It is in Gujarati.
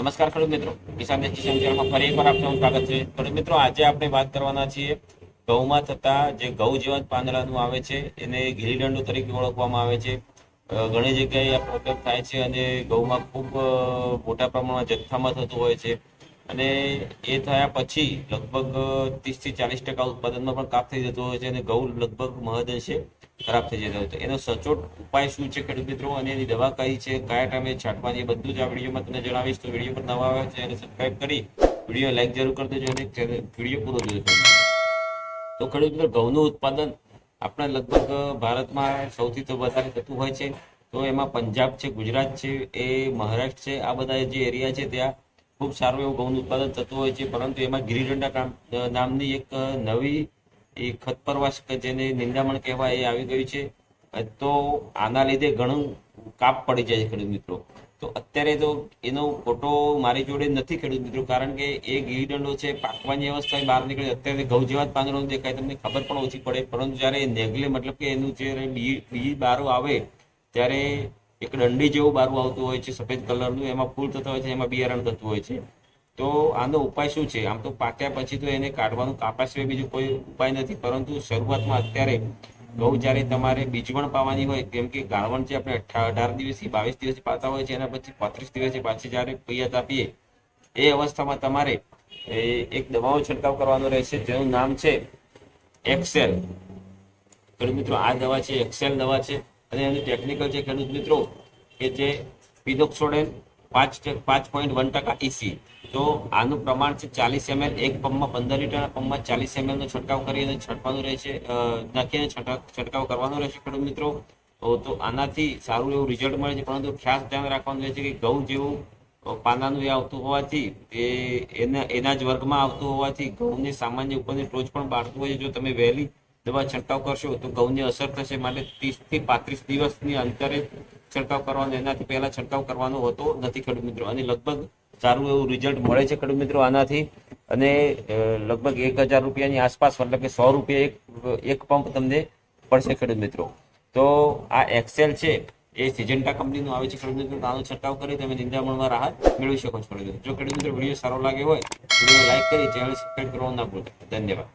નમસ્કાર ખેડૂત મિત્રો. કિસાન દેશ ફરી એકવાર આપનું સ્વાગત છે. ખેડૂત મિત્રો, આજે આપણે વાત કરવાના છીએ ઘઉંમાં થતા જે ઘઉં જીવંત પાંદડાનું આવે છે, એને ગીલીદંડો તરીકે ઓળખવામાં આવે છે. ઘણી જગ્યાએ આ પ્રોબ્લેમ થાય છે અને ઘઉંમાં ખૂબ મોટા પ્રમાણમાં જથ્થામાં થતું હોય છે. અને એ થયા પછી લગભગ ત્રીસથી ચાલીસ ટકા ઉત્પાદનમાં પણ કાપ થઈ જતો હોય છે અને ઘઉં લગભગ મહદઅંશે ખરાબ થઈ જતો હોય છે. એનો સચોટ ઉપાય શું છે, ખેડૂત મિત્રો? અને એની દવા કઈ છે, કયા ટાઈમે છાંટવાની બધું જ આ વિડીયોમાં તમને જણાવીશ. તો વીડિયો પર નવા આવે છે અને સબસ્ક્રાઈબ કરી, વીડિયો લાઈક જરૂર કરી દેજો અને વીડિયો પૂરો જોજો. તો ખેડૂત મિત્રો, ઘઉંનું ઉત્પાદન આપણા લગભગ ભારતમાં સૌથી તો વધારે થતું હોય છે. તો એમાં પંજાબ છે, ગુજરાત છે, એ મહારાષ્ટ્ર છે, આ બધા જે એરિયા છે ત્યાં ખૂબ સારું એવું ઘઉંનું ઉત્પાદન થતું હોય છે, પરંતુ એમાં ગિરિડંડા નામ નામની એક નવી, એ ખતપરવાસ જેને નિંદામણ કહેવાય એ આવી ગયું છે. તો આના લીધે ઘણું કાપ પડી જાય છે ખેડૂત મિત્રો. તો અત્યારે તો એનો ફોટો મારી જોડે નથી ખેડૂત મિત્રો, કારણ કે એ ગીરીડંડો છે, પાકવાની અવસ્થાએ બહાર નીકળે, અત્યારે ઘઉં જેવા જ પાંદડો દેખાય, તમને ખબર પણ ઓછી પડે, પરંતુ જ્યારે નેગલે મતલબ કે એનું જ્યારે બી બી બારો આવે, ત્યારે એક દંડી જેવું બારું આવતું હોય છે, સફેદ કલરનું, એમાં ફૂલ થતા હોય છે, એમાં બિયારણ થતું હોય છે. તો આનો ઉપાય શું છે? આમ તો પાક્યા પછી તો એને કાઢવાનું કાપા સિવાય બીજું કોઈ ઉપાય નથી, પરંતુ શરૂઆતમાં અત્યારે ઘઉં જ્યારે તમારે બીજવણ પાવાની હોય, કેમ કે ગાળવણ જે આપણે અઢાર દિવસથી, બાવીસ દિવસથી પાતા હોય છે, એના પછી પાંત્રીસ દિવસે પાછી જ્યારે પિયત આપીએ એ અવસ્થામાં તમારે એક દવાઓ છંટકાવ કરવાનો રહેશે, જેનું નામ છે એક્સેલ. ખેડૂત મિત્રો, આ દવા છે, એક્સેલ દવા છે. અને એની ટેકનિકલ છે ખેડૂત મિત્રો કે જે પિનોક્સોડેન પાંચ પાંચ પોઈન્ટ વન ટકા ઇસી તો આનું પ્રમાણ છે ચાલીસ એમએલ એક પંપમાં પંદર લીટરના પંપમાં ચાલીસ એમએલનો છંટકાવ કરીને છંટવાનું રહેશે નાખીને છંટકાવ કરવાનો રહેશે ખેડૂત મિત્રો. તો આનાથી સારું એવું રિઝલ્ટ મળે છે, પરંતુ ખાસ ધ્યાન રાખવાનું રહે છે કે ઘઉં જેવું પાનાનું એ આવતું હોવાથી, એ, એના એના જ વર્ગમાં આવતું હોવાથી ઘઉંની સામાન્ય ઉપરની ટોચ પણ બાળતું હોય છે. જો તમે વહેલી દવા છંટકાવ કરશો, તો ઘઉંની અસર થશે. માટે ત્રીસથી પાંત્રીસ દિવસની અંતરે છંટકાવ કરવાનો, એનાથી પહેલા છંટકાવ કરવાનો હોતો નથી ખેડૂત મિત્રો. અને લગભગ સારું એવું રિઝલ્ટ મળે છે ખેડૂત મિત્રો આનાથી. અને લગભગ એક હજાર રૂપિયાની આસપાસ એટલે કે સો રૂપિયા એક એક પંપ તમને પડશે ખેડૂત મિત્રો. તો આ એક્સેલ છે, એ સિજન્ટા કંપનીનું આવે છે ખેડૂત મિત્રો. આનો છંટકાવ કરી તમે નિંદામણમાં રાહત મેળવી શકો છો ખેડૂત મિત્રો. જો ખેડૂત મિત્રો વીડિયો સારો લાગે હોય વીડિયો લાઈક કરી ચેનલ સબસ્ક્રાઈબ કરવાનું ના ભૂલતા. ધન્યવાદ.